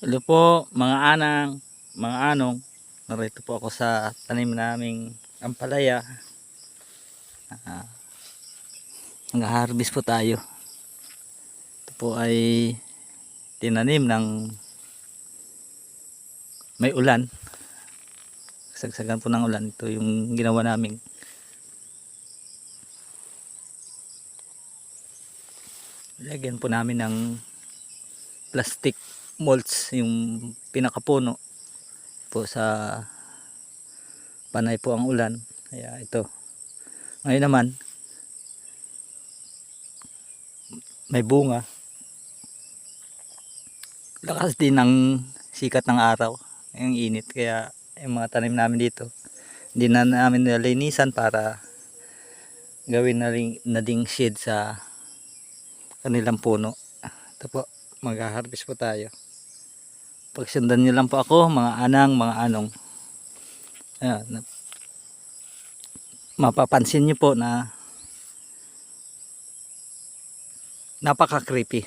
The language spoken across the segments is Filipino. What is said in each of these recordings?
Hello po mga anang, mga anong. Narito po ako sa tanim naming ampalaya. Ah, Mag-harvest po tayo. Ito po ay tinanim ng may ulan. Sagsagan po ng ulan. Ito yung ginawa naming lagyan po namin ng plastic molds yung pinakapuno po sa panay po ang ulan. Kaya ito ngayon naman may bunga. Lakas din ng sikat ng araw yung init. Kaya yung mga tanim namin dito hindi na namin nalinisan para gawin na, rin, na ding shade sa kanilang puno. Ito po mag-harvest po tayo pagsundan nyo lang po ako mga anang mga anong. Ayan, mapapansin nyo po na napaka creepy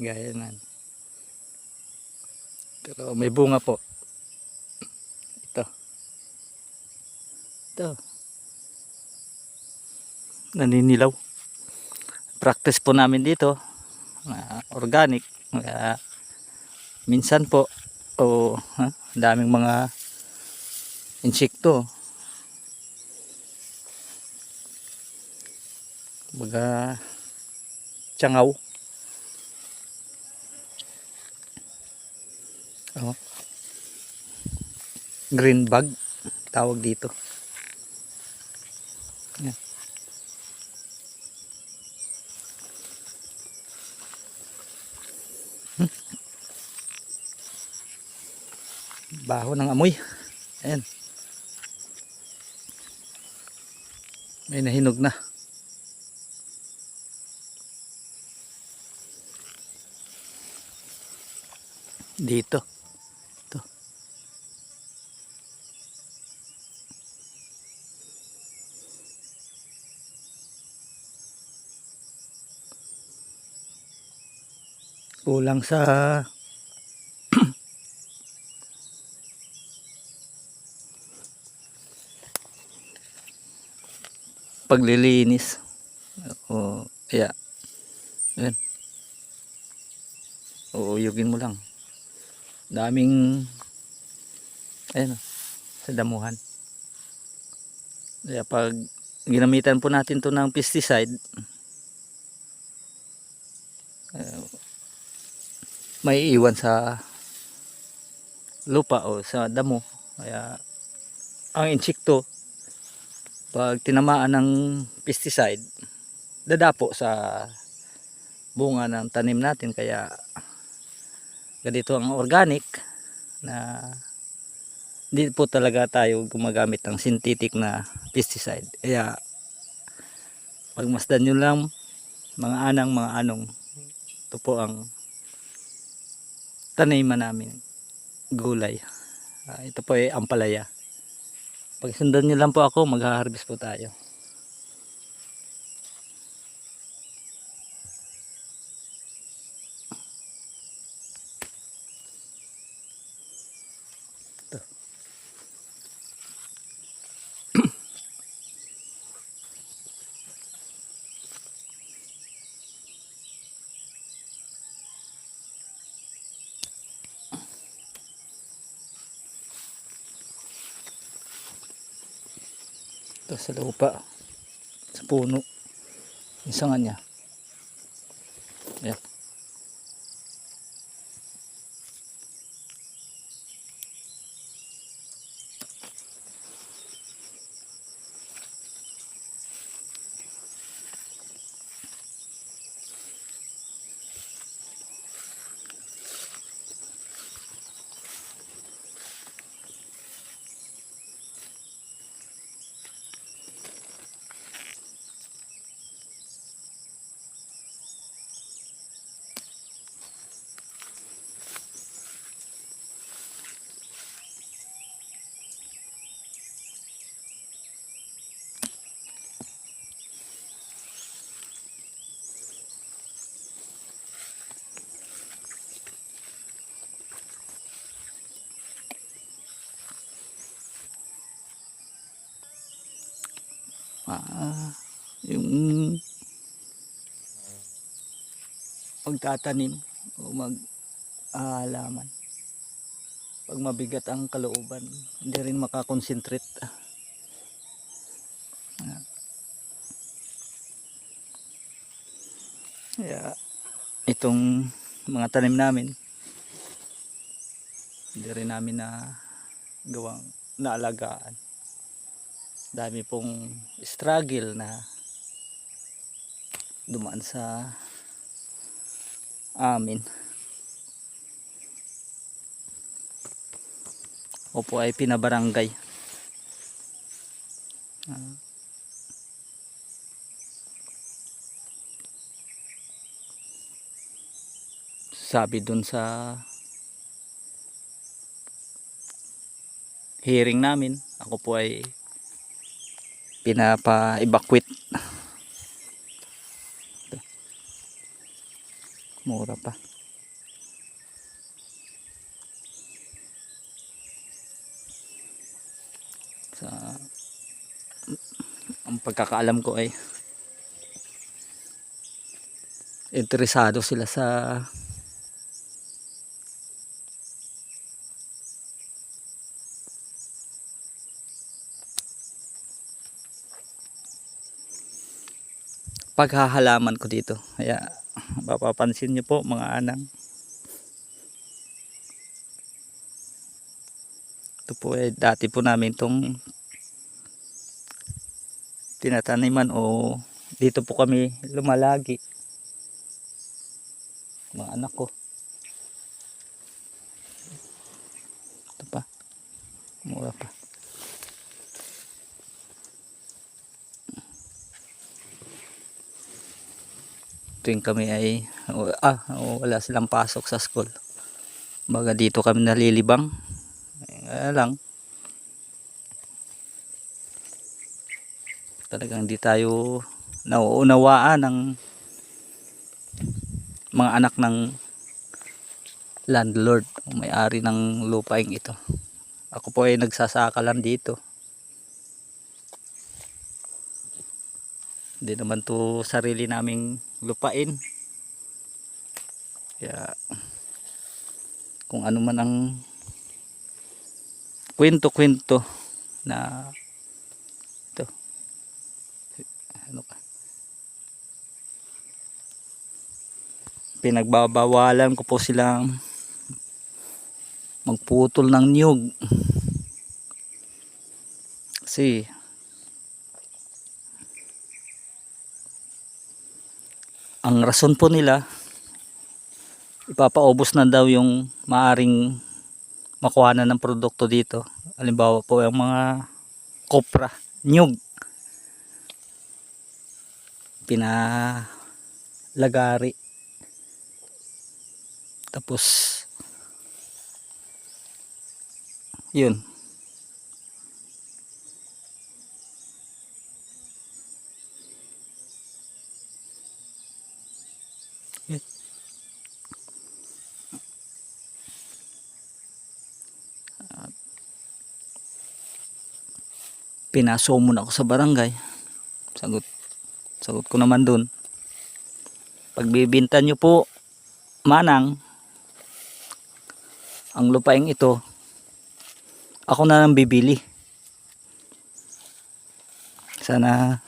gaya nan pero may bunga po. Ito. Ito. Naninilaw. Practice po namin dito. Ah, organic. Kaya minsan po o ha, daming mga insekto baga tsangaw oh. green bug tawag dito Yan. Baho ng amoy. Ayan. May nahinog na. Dito. Ito. Kulang sa paglilinis. O kaya yan uuyugin mo lang. Daming ayun sa damuhan. Kaya pag ginamitan po natin to ng pesticide eh, may iwan sa lupa o sa damo. Kaya ang insekto pag tinamaan ng pesticide dadapo sa bunga ng tanim natin. Kaya ganito ang organic na hindi po talaga tayo gumagamit ng synthetic na pesticide. Kaya pagmasdan nyo lang mga anang mga anong ito po ang taniman namin gulay. Ah, ito po ay ampalaya pag sundan nyo lang po ako mag-harvest po tayo Ito sa lupa. Sa puno. Nga niya. Ayan. Ah, yung pagtatanim o mag halaman. Pag mabigat ang kalooban, hindi rin makakonsentrate. Ah. Kaya itong mga tanim namin hindi rin namin na gawang naalagaan. Dami pong struggle na dumaan sa amin. Opo ay pinabarangay. Sabi dun sa hearing namin ako po ay pinapa-evacuate. Mura pa. Sa ang pagkakaalam ko ay interesado sila sa paghahalaman ko dito. Kaya mapapansin nyo po mga anang. Ito po eh, dati po namin itong tinataniman o dito po kami lumalagi. Mga anak ko. Ito pa. Mura pa. Tuwing kami ay ah wala silang pasok sa school. Baga dito kami nalilibang. Eh, lang. Talagang hindi tayo nauunawaan ng mga anak ng landlord may-ari ng lupaing ito. Ako po ay nagsasaka lang dito. Hindi naman to sarili naming lupain. Kaya kung ano man ang kwento-kwento na ito. Ano ka? Pinagbabawalan ko po silang magputol ng niyog. Kasi ang rason po nila ipapaubos na daw yung maaring makuha na ng produkto dito. Halimbawa po yung mga kopra, nyug. Pinalagari. Tapos yun pinasumon ako sa barangay. Sagot sagot ko naman dun. Pagbibinta nyo po manang ang lupaing ito ako na lang bibili. Sana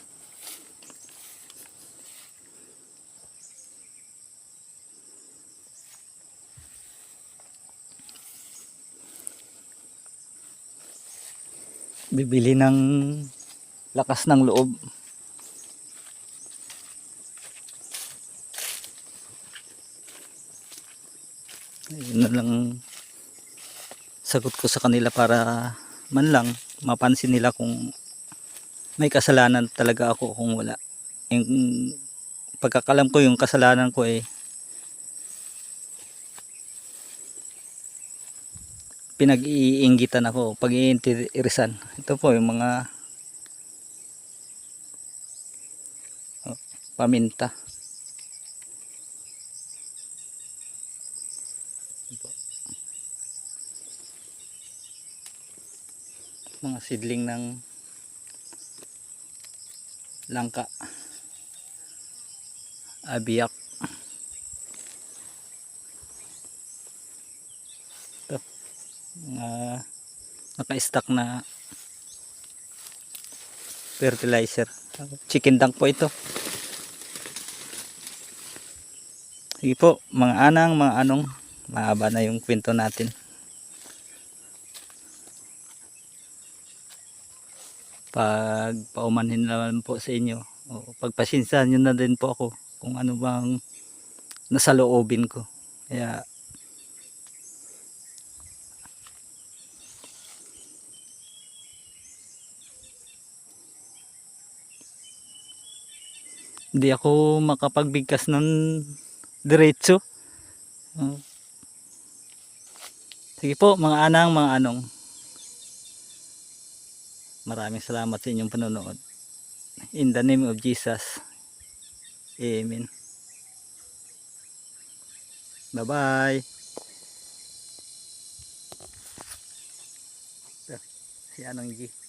bibili ng lakas ng loob. Yun na lang sagot ko sa kanila para man lang mapansin nila kung may kasalanan talaga ako kung wala. Yung pagkakalam ko yung kasalanan ko eh pinag-iinggitan ako pag-iintirisan ito po yung mga oh, paminta. Mga sidling ng langka. Abiyak. Ito. Mga naka-stack na fertilizer. Chicken dunk po ito. Sige po mga anang mga anong mahaba na yung kwento natin. Pag paumanhin naman po sa inyo o pagpasinsahan nyo na din po ako kung ano bang nasa loobin ko. Kaya hindi ako makapagbigkas ng diretso Oh. sige po mga anang mga anong Maraming salamat sa inyong panonood. In the name of Jesus. Amen. Bye-bye. Si Anong G.